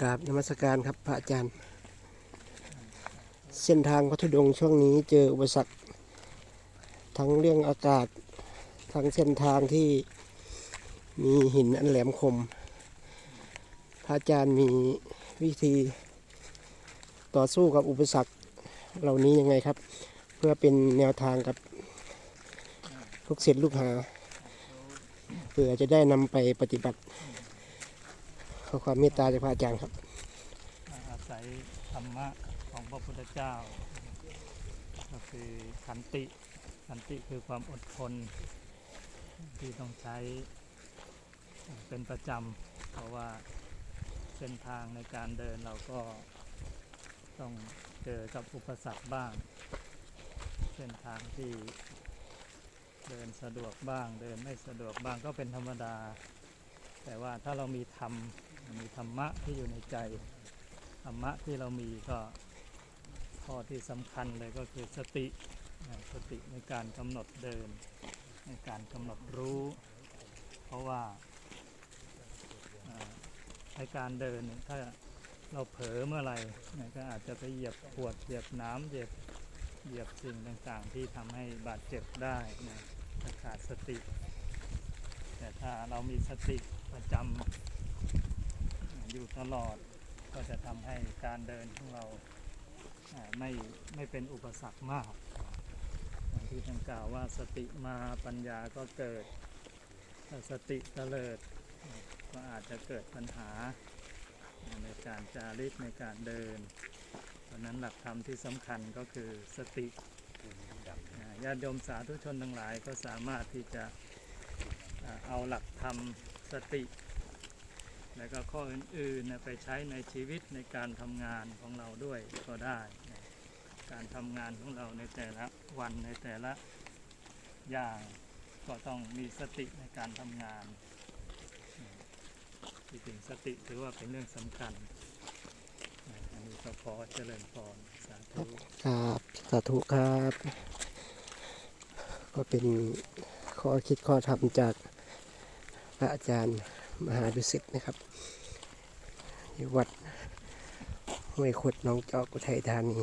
กราบนมัสการครับพระอาจารย์ เส้นทางพัทดงช่วงนี้เจออุปสรรค ทั้งเรื่องอากาศ ทั้งเส้นทางที่มีหินอันแหลมคม พระอาจารย์มีวิธีต่อสู้กับอุปสรรคเหล่านี้ยังไงครับ เพื่อเป็นแนวทางกับลูกศิษย์ลูกหาเพื่อจะได้นำไปปฏิบัติ อความเมตตาจากพระอาจารย์ครับ อาศัยธรรมะของพระพุทธเจ้า ก็คือขันติ ขันติคือความอดทน ที่ต้องใช้เป็นประจำ เพราะว่าเส้นทางในการเดินเราก็ต้องเจอกับอุปสรรคบ้าง เส้นทางที่เดินสะดวกบ้าง เดินไม่สะดวกบ้างก็เป็นธรรมดา แต่ว่าถ้าเรามีธรรม มีธรรมะที่อยู่ในใจ ธรรมะที่เรามีก็ข้อที่สำคัญเลยก็คือสติสติในการกำหนดเดิน ในการกำหนดรู้ เพราะว่าในการเดินถ้าเราเผลอเมื่อไหร่ก็อาจจะไปเหยียบขวดเหยียบน้ำเหยียบเหยียบสิ่งต่างๆ ที่ทำให้บาดเจ็บได้นะขาดสติ แต่ถ้าเรามีสติประจำ อยู่ตลอด ก็จะทำให้การเดินของเราไม่ไม่เป็นอุปสรรคมากอย่างที่ท่านกล่าวว่าสติมาปัญญาก็เกิดถ้าสติเตลิด ก็อาจจะเกิดปัญหาในการจาริกในการเดิน เพราะนั้นหลักธรรมที่สำคัญก็คือสติญาติโยมสาธุชนทั้งหลายก็สามารถที่จะเอาหลักธรรมสติ แล้วก็ข้ออื่นๆไปใช้ในชีวิตในการทำงานของเราด้วยก็ได้ การทำงานของเราในแต่ละวันในแต่ละอย่างก็ต้องมีสติในการทำงานที่จริงสติถือว่าเป็นเรื่องสำคัญ อันนี้ก็ขอเจริญพรสาธุครับสาธุครับ ก็เป็นข้อคิดข้อธรรมจากพระอาจารย์ มหาดุสิตนะครับอยู่วัดห้วยขดน้องจอกอุทัยธานี